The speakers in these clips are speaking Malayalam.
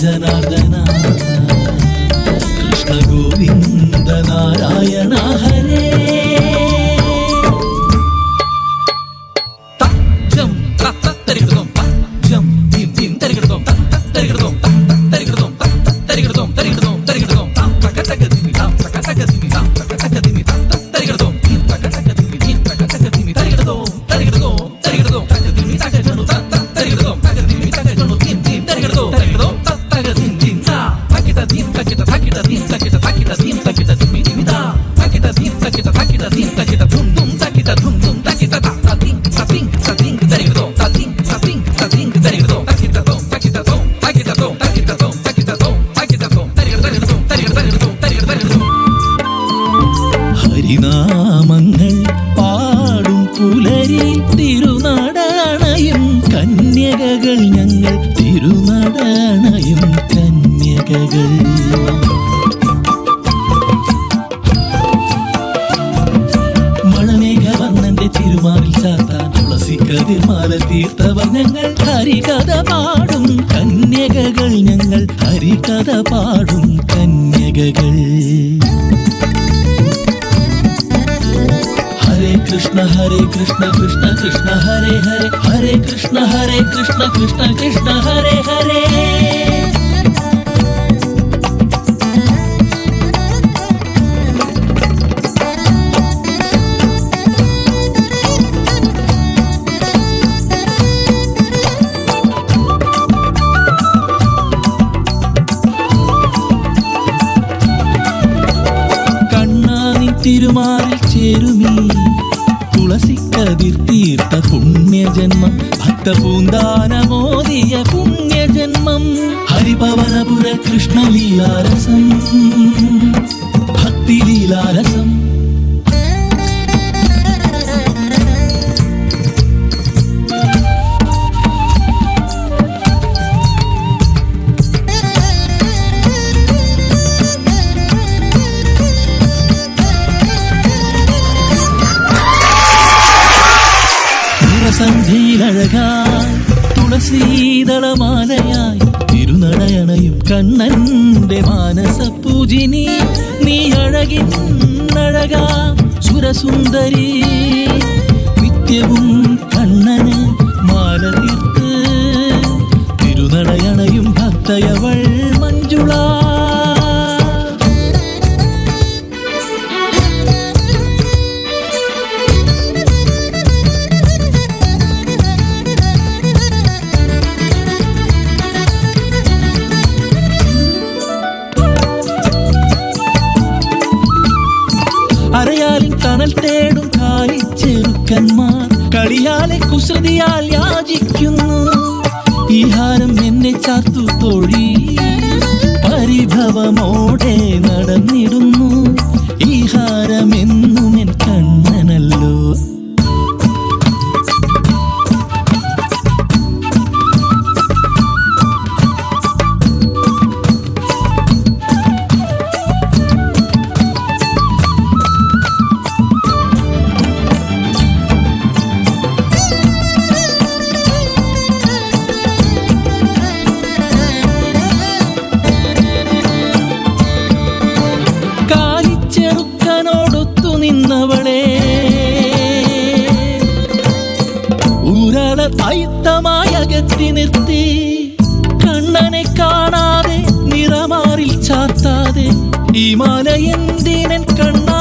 జనార్దన కృష్ణ గోవింద నారాయణ హరే. తత్యం తత్తరికృతం ഹരികഥ പാടും കന്യകകൾ ഞങ്ങൾ ഹരികഥ പാടും കന്യകകൾ. ഹരേ കൃഷ്ണ ഹരേ കൃഷ്ണ കൃഷ്ണ കൃഷ്ണ ഹരേ ഹരേ. ഹരേ കൃഷ്ണ ഹരേ കൃഷ്ണ കൃഷ്ണ കൃഷ്ണ ഹരേ ഹരേ. തിരുമാറിൽ ചേരുമീ തുളസിക്കതിർ തീർത്ത പുണ്യജന്മം ഭക്തപൂന്താനമോദിയ പുണ്യജന്മം. ഹരിപവനപുര കൃഷ്ണലീലാരസം ഭക്തിലീലാരസം. നിറസന്ധിയിലഴകായി തുളസീതളമാലയായി തിരുനടയണയും കണ്ണന്റെ മാനസ പൂജിനി നീ അഴകിന്നഴകാ സുരസുന്ദരി. നിത്യവും കണ്ണന് മാല തീർത്ത് തിരുനടയണയും ഭക്തയവൾ മഞ്ജുള. അരയാലിൻ കനൽ തേടും കാലിച്ചെറുക്കന്മാർ കളിയാലെ കുസൃതിയാൽ യാചിക്കുന്നു. ഈ ഹാരം എന്നെ ചാർത്തു തൊഴി. പരിഭവമോടെ നടന്നിടുന്നു. ഈ ഹാരം നിർത്തി കണ്ണനെ കാണാതെ നിറമാറിൽ ചാത്താതെ ഈ മാല എന്തിനൻ കണ്ണാ?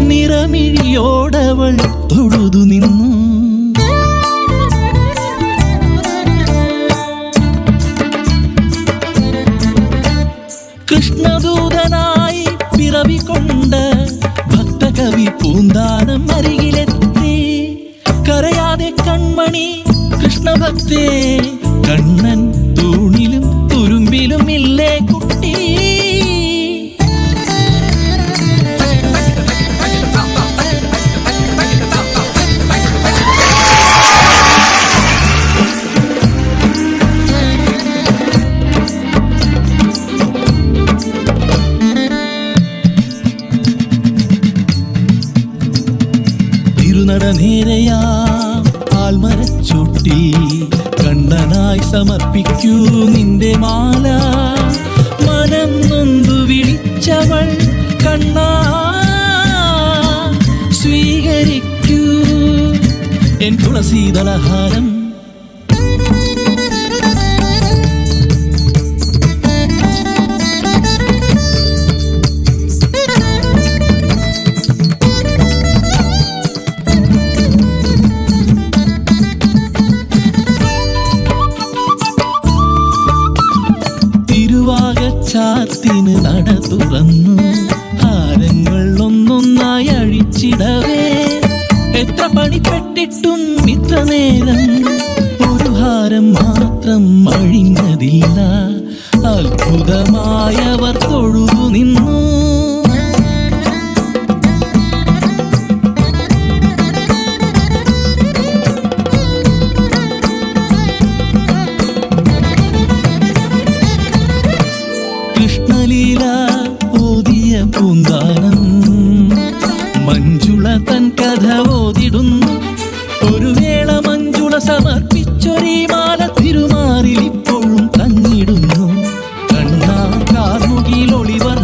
നിറമിഴിയോടവൾ തൊഴുതു നിന്നു. കണ്ണട നേരെയാം. ആൽമരച്ചൂട്ടി കണ്ണനായി സമർപ്പിക്കൂ നിന്റെ മാല. മനം നൊന്തു വിളിച്ചവൾ കണ്ണാ. സ്വീകരിക്കൂ. എൻ തുളസീതളഹാരം എത്ര പണിപ്പെട്ടിട്ടും ഇത്ര നേരം ഒരു ഹാരം മാത്രം അഴിഞ്ഞതില്ല. അത്ഭുതമായവർ வானில் ஒளிவர்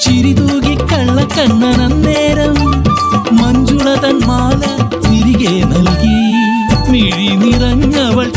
ചിരിതൂകി കള്ളക്കണ്ണനന്നേരം മഞ്ജുള തന്മാല മാല തിരികെ നൽകി. മിഴി നിറഞ്ഞവൾ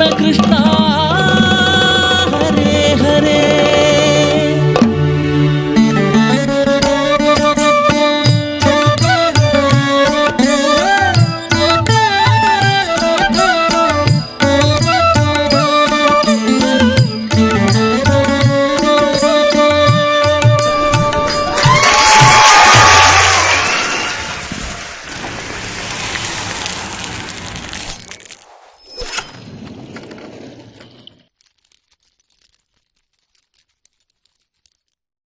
ಕೃಷ್ಣ